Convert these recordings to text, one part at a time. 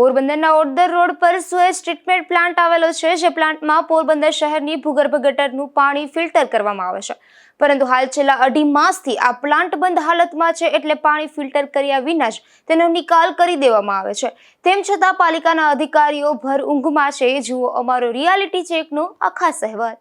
પોરબંદરના ઓડદર રોડ પર sewage treatment plant આવેલો છે, જે પ્લાન્ટમાં પોરબંદર શહેરની ભૂગર્ભ ગટરનું પાણી ફિલ્ટર કરવામાં આવે છે. પરંતુ હાલ છેલ્લા અઢી માસથી આ પ્લાન્ટ બંધ હાલતમાં છે એટલે પાણી ફિલ્ટર કર્યા વિના જ તેનો નિકાલ કરી દેવામાં આવે છે. તેમ છતાં પાલિકાના અધિકારીઓ ભર ઊંઘમાં છે. જુઓ અમારો રિયાલિટી ચેકનો આ ખાસ અહેવાલ.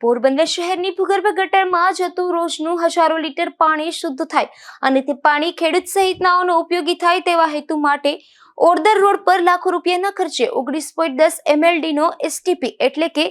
પોરબંદર શહેરની ભૂગર્ભ ગટરમાં જતું રોજનું હજારો લીટર પાણી શુદ્ધ થાય અને તે પાણી ખેડૂત સહિતનાઓનો ઉપયોગી થાય તેવા હેતુ માટે ઓરદર રોડ પર લાખો રૂપિયાના ખર્ચે ઓગણીસ પોઈન્ટ દસ એમએલડીનો એસટીપી એટલે કે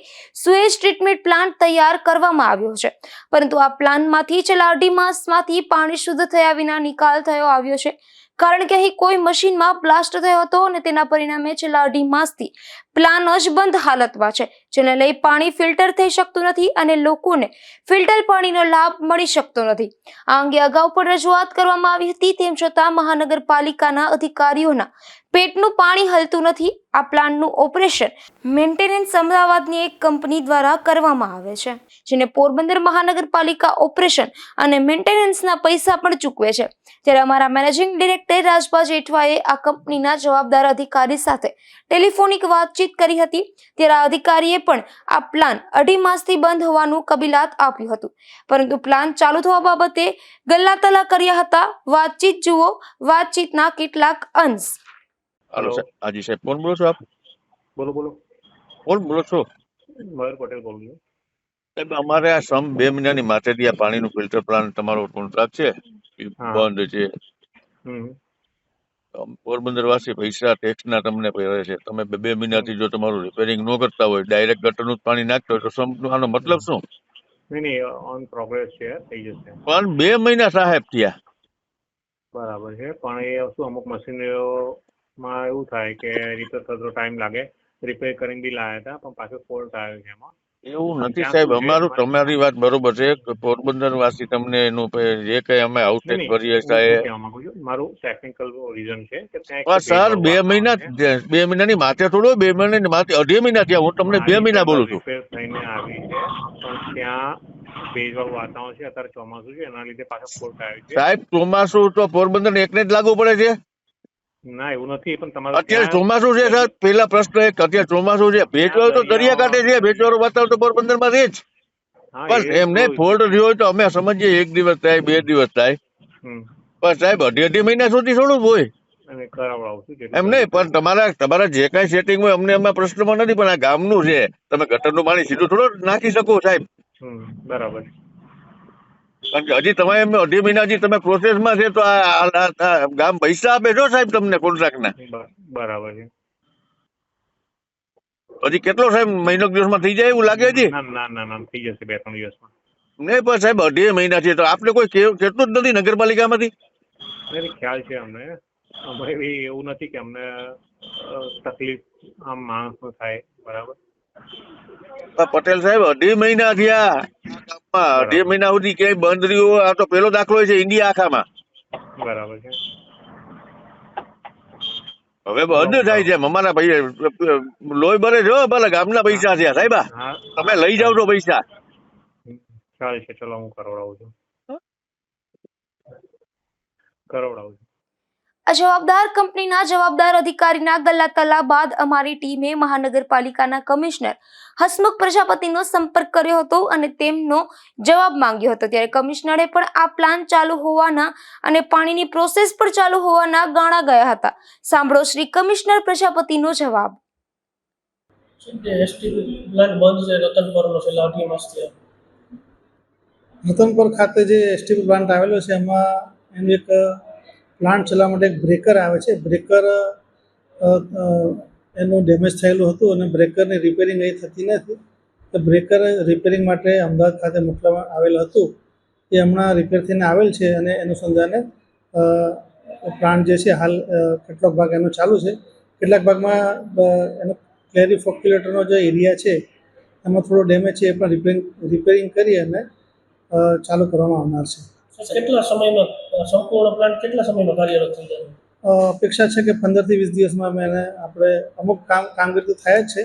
સુએજ ટ્રીટમેન્ટ પ્લાન્ટ તૈયાર કરવામાં આવ્યો છે. પરંતુ આ પ્લાન્ટમાંથી છેલ્લા અઢી માસમાંથી પાણી શુદ્ધ થયા વિના નિકાલ થયો આવ્યો છે. કારણ કે અહીં કોઈ મશીનમાં બ્લાસ્ટ થયો હતો અને તેના પરિણામે છેલ્લા અઢી માસથી પ્લાન જ બંધ હાલતમાં છે, જેને લઈ પાણી ફિલ્ટર થઈ શકતું નથી અને લોકોને ફિલ્ટર પાણીનો લાભ મળી શકતો નથી. આ અંગે અગાઉ પણ રજૂઆત કરવામાં આવી હતી, તેમ છતાં મહાનગરપાલિકાના અધિકારીઓના પેટનું પાણી હલતું નથી. આ પ્લાન્ટનું ઓપરેશન મેન્ટેનન્સ અમદાવાદની એક કંપની દ્વારા કરવામાં આવે છે, જેને પોરબંદર મહાનગરપાલિકા ઓપરેશન અને મેન્ટેનન્સના પૈસા પણ ચૂકવે છે. ત્યારે અમારા મેનેજિંગ ડિરેક્ટર રાજભા જેઠવાએ આ કંપનીના જવાબદાર અધિકારી સાથે ટેલિફોનિક વાતચીત કરી હતી, ત્યારે આ અધિકારીએ પણ આ પ્લાન અઢી માસથી બંધ હોવાનું કબીલાત આપ્યું હતું. પરંતુ પ્લાન ચાલુ થવા બાબતે ગલ્લાતલા કર્યા હતા. વાતચીત જુઓ, વાતચીતના કેટલાક અંશ. હાલો. હાજી સાહેબ કોણ બોલો છો આપ? બોલો બોલો. કોણ બોલો છો? મયુર પટેલ બોલું છું. સાહેબ અમારે આ સમ બે મહિનાની માથેથી આ પાણીનું ફિલ્ટર પ્લાન્ટ તમારો કોન્ટ્રાક્ટ છે. એ બંધ છે. પોરબંદર વાસી પૈસા ટેક્સના તમને ભરે છે. તમે બે મહિનાથી જો તમારું રિપેરિંગ ન કરતા હોય ડાયરેક્ટ ગટરનું જ પાણી નાખતા હોય તો સમ આનો મતલબ શું? ઓન પ્રોગ્રેસ છે થઈ જશે. પણ બે મહિના સાહેબ થયા. બરાબર છે પણ એ શું અમુક મશીનરીઓમાં એવું થાય કે રિપેર થતો ટાઈમ લાગે. રિપેર કરીને બી લાયા હતા પણ પાછો ફોલ્ટ આવ્યો છે એમાં. એવું નથી સાહેબ અમારું તમારી વાત બરોબર છે. પોરબંદર વાસી તમને એનું જે કઈ અમે આઉટટેક કરીએ સાહેબ. મારું ટેકનિકલ રીઝન છે કે સર બે મહિના. બે મહિનાની માથે થોડો બે મહિનાની માથે અઢી મહિના થયા હું તમને બે મહિના બોલું છું. થઈને આવી છે પણ ત્યાં ભેજવાળું વાતાવરણ છે અત્યારે ચોમાસું છે એના લીધે પાછો ફોલ્ટ આવ્યો છે. સાહેબ ચોમાસું તો પોરબંદર એકને જ લાગુ પડે છે. ના એવું નથી પણ તમારે અત્યારે ચોમાસું છે સાહેબ. પેલા પ્રશ્ન એક અત્યારે ચોમાસું છે. ભેજવાળું તો દરિયા છે ભેજવાળું વાતાવરણ તો પોરબંદરમાં રહે જ પણ એમને ફોલ્ટ રહ્યો હોય તો અમે સમજીએ એક દિવસ થાય બે દિવસ થાય. પણ સાહેબ અઢી અઢી મહિના સુધી થોડું હોય. એમ નહીં પણ તમારા તમારા જે કાંઈ સેટિંગ હોય અમને એમાં પ્રશ્નમાં નથી પણ આ ગામનું છે. તમે ગટરનું પાણી સીધું થોડું નાખી શકો સાહેબ. બરાબર. હજી તમે એમ અઢી મહિના હજી તમે પ્રોસેસમાં છે તો આ ગામ પૈસા આપે છો સાહેબ તમને કોન્ટ્રાક્ટના બરાબર છે. હજી કેટલો સાહેબ મહિનો દિવસમાં થઈ જાય એવું લાગે હજી? ના ના ના થઈ જશે બે ત્રણ દિવસમાં. નહીં પણ સાહેબ અઢી મહિના છે તો આપણે કોઈ કેટલું જ નથી નગરપાલિકામાંથી? માંથી ખ્યાલ છે અમને. અમારે એવું નથી કે અમને તકલીફ આમ માણસનો થાય બરાબર? પટેલ સાહેબ અઢી મહિના થયા. અઢી મહિના સુધી ક્યાંય બંધ રહ્યું આ તો પેલો દાખલો છે ઇન્ડિયા આખામાં. બરાબર છે. હવે બંધ થાય છે અમારા ભાઈ લોહી ભરે છો ભલે ગામના પૈસા છે સાહેબ તમે લઈ જાવ છો પૈસા. ચાલશે ચલો હું કરોડાવું છું. કરોડાવું છું. આ જવાબદાર કંપનીના જવાબદાર અધિકારીના ગલ્લાતલા બાદ અમારી ટીમે મહાનગરપાલિકાના કમિશનર હસમુખ પ્રજાપતિનો સંપર્ક કર્યો હતો અને તેમનો જવાબ માંગ્યો હતો. ત્યારે કમિશનરે પણ આ પ્લાન ચાલુ હોવાના અને પાણીની પ્રોસેસ પણ ચાલુ હોવાના ગાણા ગયા હતા. સાંભળો શ્રી કમિશનર પ્રજાપતિનો જવાબ. રતનપર ખાતે જે એસટી પ્લાન્ટ આવેલો છે એમાં એનું એક પ્લાન્ટ ચલાવવા માટે એક બ્રેકર આવે છે. બ્રેકર એનું ડેમેજ થયેલું હતું અને બ્રેકરની રિપેરિંગ અહીં થતી નથી. તો બ્રેકર રિપેરિંગ માટે અમદાવાદ ખાતે મોકલવામાં આવેલ હતું. એ હમણાં રિપેર થઈને આવેલ છે અને એનું સંધાને પ્લાન્ટ જે છે હાલ કેટલોક ભાગ એનો ચાલુ છે. કેટલાક ભાગમાં એનો ક્લેરી ફોક્યુલેટરનો જે એરિયા છે, એમાં થોડો ડેમેજ છે એ પણ રિપેરિંગ રિપેરિંગ કરી અને ચાલુ કરવામાં આવનાર છે. કેટલા સમયમાં સંપૂર્ણ પ્લાન્ટ કેટલા સમયમાં કાર્યરત થઈ જાય? અપેક્ષા છે કે પંદરથી વીસ દિવસમાં અમે એને આપણે અમુક કામ કામગીરી તો થાય જ છે.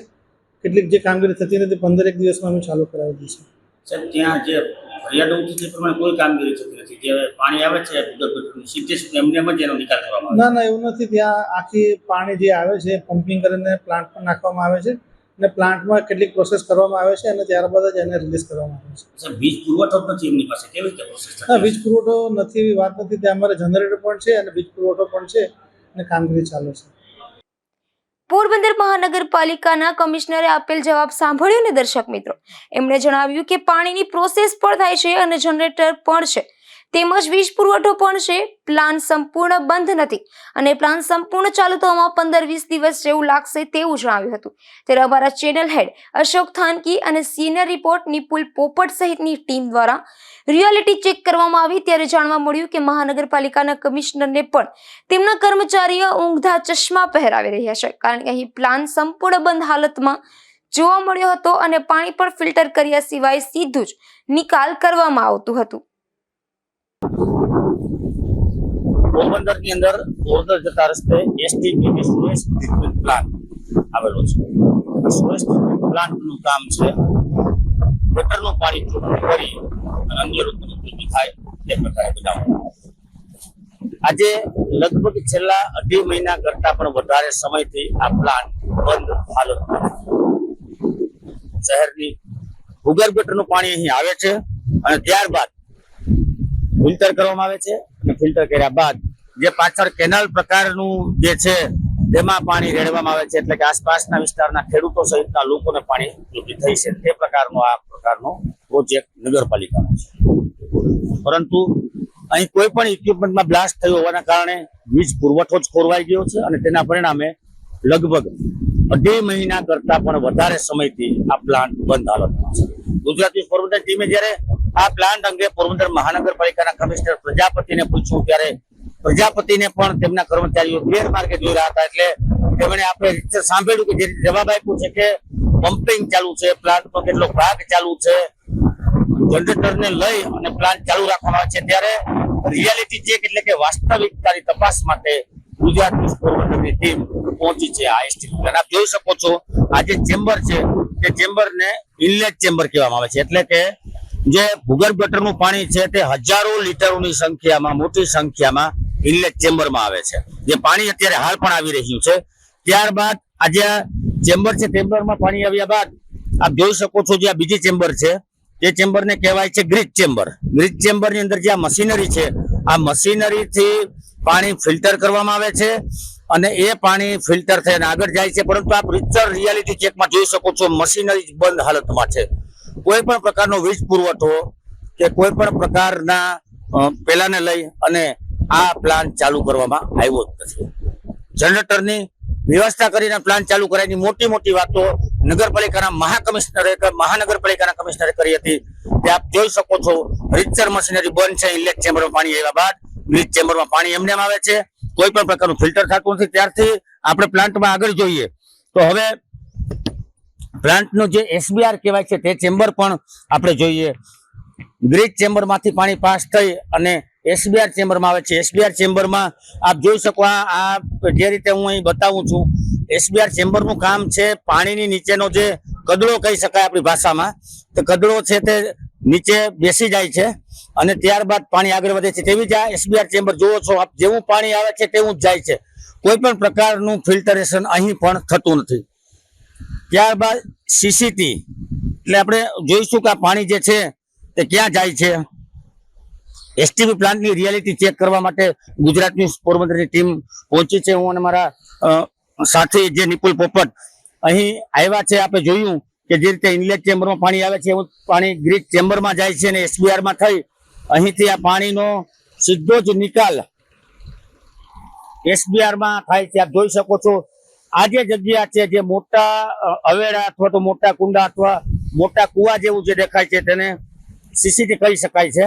કેટલીક જે કામગીરી થતી નથી પંદર એક દિવસમાં અમે ચાલુ કરાવી દઈશું. સાહેબ ત્યાં જે ફરિયાદો ઉઠી છે પ્રમાણે કોઈ કામગીરી થતી નથી. જે પાણી આવે છે ભૂગર્ભ સીધે સીધું એમને એમ જ એનો નિકાલ કરવામાં આવે ના ના એવું નથી. ત્યાં આખી પાણી જે આવે છે પમ્પિંગ કરીને પ્લાન્ટ પર નાખવામાં આવે છે. અને પ્લાન્ટમાં કેટલીક પ્રોસેસ કરવામાં આવે છે અને ત્યારબાદ જ એને રિલીઝ કરવામાં આવે છે. સર વીજ પુરવઠો નથી એમની પાસે. કેવી રીતે પ્રોસેસ ના વીજ પુરવઠો નથી એવી વાત નથી. ત્યાં અમારે જનરેટર પણ છે અને વીજ પુરવઠો પણ છે અને કામગીરી ચાલુ છે. પોરબંદર મહાનગરપાલિકાના કમિશનરે આપેલ જવાબ સાંભળ્યો ને દર્શક મિત્રો? એમણે જણાવ્યું કે પાણીની પ્રોસેસ પણ થાય છે અને જનરેટર પણ છે. તેમજ વીજ પુરવઠો પણ છે. પ્લાન સંપૂર્ણ બંધ નથી. અને પ્લાન સંપૂર્ણ ચાલુ થવામાં પંદર વીસ દિવસ જેવું લાગશે તેવું જણાવ્યું હતું. ત્યારે અમારા ચેનલ હેડ અશોક થાનકી અને સિનિયર રિપોર્ટ નિપુલ પોપટ સહિતની ટીમ દ્વારા રિયાલિટી ચેક કરવામાં આવી. ત્યારે જાણવા મળ્યું કે મહાનગરપાલિકાના કમિશનરને પણ તેમના કર્મચારીઓ ઊંઘધા ચશ્મા પહેરાવી રહ્યા છે. કારણ કે અહીં પ્લાન સંપૂર્ણ બંધ હાલતમાં જોવા મળ્યો હતો અને પાણી પણ ફિલ્ટર કર્યા સિવાય સીધું જ નિકાલ કરવામાં આવતું હતું. પોરબંદરની અંદર પોરબંદર જતા રસ્તે એસટી સુરેશ ટ્રીટમેન્ટ પ્લાન્ટ આવેલો છે. સુરેશ ટ્રીટમેન્ટ પ્લાન્ટનું કામ છે ગટરનું પાણી ચોખ્ખું કરી અન્ય લોકોને ઉપયોગી થાય તે પ્રકારે બનાવવામાં આજે લગભગ છેલ્લા અઢી મહિના કરતા પણ વધારે સમયથી આ પ્લાન્ટ બંધ હાલતમાં શહેરની ભૂગર્ભ ગટરનું પાણી અહીં આવે છે અને ત્યારબાદ ફિલ્ટર કરવામાં આવે છે અને ફિલ્ટર કર્યા બાદ જે પાછળ કેનાલ પ્રકારનું જે છે, તેમાં પાણી રેડવામાં આવે છે. એટલે કે આસપાસના વિસ્તારના ખેડૂતો સહિતના લોકોને પાણી ઉપલબ્ધ થઈ છે. તે પ્રકારનો આ પ્રકારનો પ્રોજેક્ટ નગરપાલિકાનો છે. પરંતુ અહીં કોઈ પણ ઇક્વિપમેન્ટમાં બ્લાસ્ટ થયો હોવાના કારણે વીજ પુરવઠો જ ખોરવાઈ ગયો છે અને તેના પરિણામે લગભગ અઢી મહિના કરતા પણ વધારે સમયથી આ પ્લાન્ટ બંધ હાલતમાં છે. ગુજરાત ન્યૂઝ ટીમે જ્યારે આ પ્લાન્ટ અંગે પોરબંદર મહાનગરપાલિકાના કમિશનર પ્રજાપતિને પૂછ્યું ત્યારે પ્રજાપતિને પણ તેમના કર્મચારીઓ ગેરમાર્ગે જોઈ રહ્યા હતા એટલે તેમણે આપણે સાંભળ્યું કે જે જવાબ આપ્યો કે પમ્પિંગ ચાલુ છે, પ્લાન્ટનો કેટલો ભાગ ચાલુ છે, જનરેટરને લઈ અને પ્લાન્ટ ચાલુ રાખવામાં આવે છે. ત્યારે રિયાલિટી ચેક એટલે કે વાસ્તવિકતાની તપાસ માટે ગુજરાત પોરબંદરની ટીમ પહોંચી છે આ એસટી આપ જોઈ શકો છો, આ જે ચેમ્બર છે, તે ચેમ્બરને ઇનલેટ ચેમ્બર કહેવામાં આવે છે. એટલે કે જે ભૂગર્ભ ગટરનું પાણી છે તે હજારો લીટરોની સંખ્યામાં, મોટી સંખ્યામાં ઇનલેટ ચેમ્બરમાં આવે છે. જે પાણી અત્યારે હાલ પણ આવી રહ્યું છે. ત્યારબાદ આ જે ચેમ્બર છે, ચેમ્બરમાં પાણી આવ્યા બાદ આપ જોઈ શકો છો જે આ બીજી ચેમ્બર છે, તે ચેમ્બરને કહેવાય છે ગ્રીજ ચેમ્બર. ગ્રીજ ચેમ્બરની અંદર જે આ મશીનરી છે, આ મશીનરીથી પાણી ફિલ્ટર કરવામાં આવે છે અને એ પાણી ફિલ્ટર થઈને આગળ જાય છે. પરંતુ આપ રિચર રિયાલિટી ચેકમાં જોઈ શકો છો મશીનરી બંધ હાલતમાં છે. કોઈ પણ પ્રકારનો વીજ પુરવઠો કે કોઈ પણ પ્રકારના પેલાને લઈ અને આ પ્લાન્ટ ચાલુ કરવામાં આવ્યો જ નથી. જનરેટરની વ્યવસ્થા કરીને પ્લાન ચાલુ કરાયની મોટી મોટી વાતો નગરપાલિકાના મહાકમિશનરે મહાનગરપાલિકાના કમિશનરે કરી હતી. તે આપ જોઈ શકો છો રિચર મશીનરી બંધ છે ઇલેક્ટ ચેમ્બરમાં પાણી આવ્યા બાદ બ્લીચ ચેમ્બરમાં પાણી એમને આવે છે. કોઈ પણ પ્રકારનું ફિલ્ટર થતું નથી. ત્યારથી આપણે પ્લાન્ટમાં આગળ જોઈએ. તો હવે પ્લાન્ટનું જે એસબીઆર કહેવાય છે તે ચેમ્બર પણ આપણે જોઈએ. ગ્રીડ ચેમ્બરમાંથી પાણી પાસ થઈ અને એસબીઆર ચેમ્બરમાં આવે છે. એસબીઆર ચેમ્બરમાં આપ જોઈ શકો આ જે રીતે હું અહીં બતાવું છું, એસબીઆર ચેમ્બરનું કામ છે પાણીની નીચેનો જે કદડો કહી શકાય આપણી ભાષામાં. તો કદડો છે તે નીચે બેસી જાય છે અને ત્યારબાદ પાણી આગળ વધે છે. તેવી જ આ એસબીઆર ચેમ્બર જુઓ છો, આપ જેવું પાણી આવે છે તેવું જ જાય છે. કોઈ પણ પ્રકારનું ફિલ્ટરેશન અહીં પણ થતું નથી. ત્યારબાદ સીસીટી એટલે આપણે જોઈશું કે આ પાણી જે છે તે ક્યાં જાય છે. એસટીપી પ્લાન્ટની રિયાલિટી ચેક કરવા માટે ગુજરાતની પોરબંદરની ટીમ પહોંચી છે. હું અને મારા સાથી જે નિપુલ પોપટ અહીં આવ્યા છે, આપણે જોયું કે જે રીતે ઇનલેટ ચેમ્બરમાં પાણી આવે છે, એવું પાણી ગ્રીક ચેમ્બરમાં જાય છે અને એસબીઆરમાં થઈ. અહીંથી આ પાણીનો સીધો જ નિકાલ એસબીઆરમાં થાય છે. આપ જોઈ શકો છો આ જે જગ્યા છે જે મોટા અવેડા અથવા તો મોટા કુંડા અથવા મોટા કુવા જેવું જે દેખાય છે તેને સીસીટી કહી શકાય છે.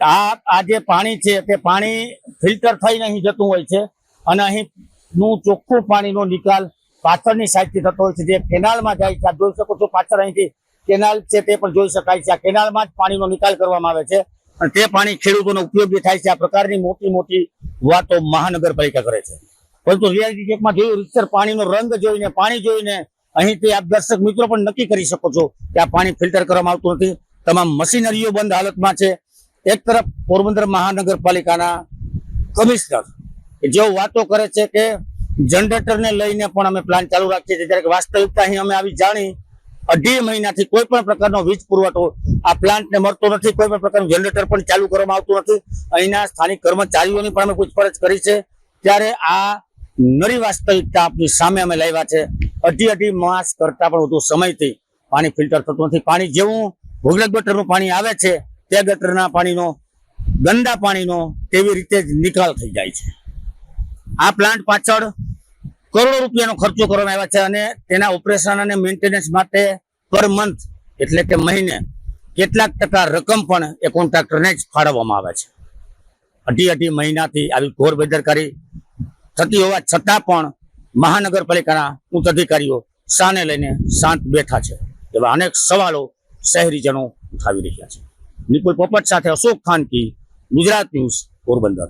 આ આ જે પાણી છે તે પાણી ફિલ્ટર થઈને અહીં જતું હોય છે અને અહીં નું ચોખ્ખું પાણીનો નિકાલ પાછળની સાઈડથી થતો હોય છે. જે કેનાલમાં જાય છે, આપ જોઈ શકો છો પાછળ અહીંથી કેનાલ છે તે પણ જોઈ શકાય છે. આ કેનાલમાં જ પાણીનો નિકાલ કરવામાં આવે છે અને તે પાણી ખેડૂતોને ઉપયોગી થાય છે. આ પ્રકારની મોટી મોટી વાતો મહાનગરપાલિકા કરે છે. પરંતુ રિયાલિટી ચેકમાં જોયું, રીતસર પાણીનો રંગ જોઈને, પાણી જોઈને, અહીંથી આપ દર્શક મિત્રો પણ નક્કી કરી શકો છો કે આ પાણી ફિલ્ટર કરવામાં આવતું નથી. તમામ મશીનરીઓ બંધ હાલતમાં છે. એક તરફ પોરબંદર મહાનગરપાલિકાના કમિશનર જેઓ વાતો કરે છે કે જનરેટરને લઈને પણ અમે પ્લાન ચાલુ રાખીએ છીએ. જ્યારે વાસ્તવિકતા અહીં અમે આવી જાણી, અઢી મહિનાથી કોઈ પણ પ્રકારનો વીજ પુરવઠો આ પ્લાન્ટને મળતો નથી. કોઈ પણ પ્રકારનું જનરેટર પણ ચાલુ કરવામાં આવતું નથી. અહીંના સ્થાનિક કર્મચારીઓની પણ અમે પૂછપરછ કરી છે. ત્યારે આ નરી વાસ્તવિકતા આપની સામે અમે લાવ્યા છે. અઢી અઢી માસ કરતા પણ વધુ સમયથી પાણી ફિલ્ટર થતું નથી. પાણી જેવું ભોગલક ગટરનું પાણી આવે છે, તે ગટરના પાણીનો, ગંદા પાણીનો તેવી રીતે જ નિકાલ થઈ જાય છે. આ પ્લાન્ટ પાછળ કરોડો રૂપિયાનો ખર્ચો કરવામાં આવ્યા છે અને તેના ઓપરેશન અને મેન્ટેનન્સ માટે પર મંથ એટલે કે મહિને કેટલાક ટકા રકમ પણ એ કોન્ટ્રાક્ટરને જ ફાળવવામાં આવે છે. અઢી અઢી મહિનાથી આવી ઘોર બેદરકારી થતી હોવા છતાં પણ મહાનગરપાલિકાના ઉચ્ચ અધિકારીઓ શાને લઈને શાંત બેઠા છે. એવા અનેક સવાલો શહેરીજનો ઉઠાવી રહ્યા છે. નિપુલ પોપટ સાથે અશોક ખાનકી, ગુજરાત ન્યૂઝ પોરબંદર.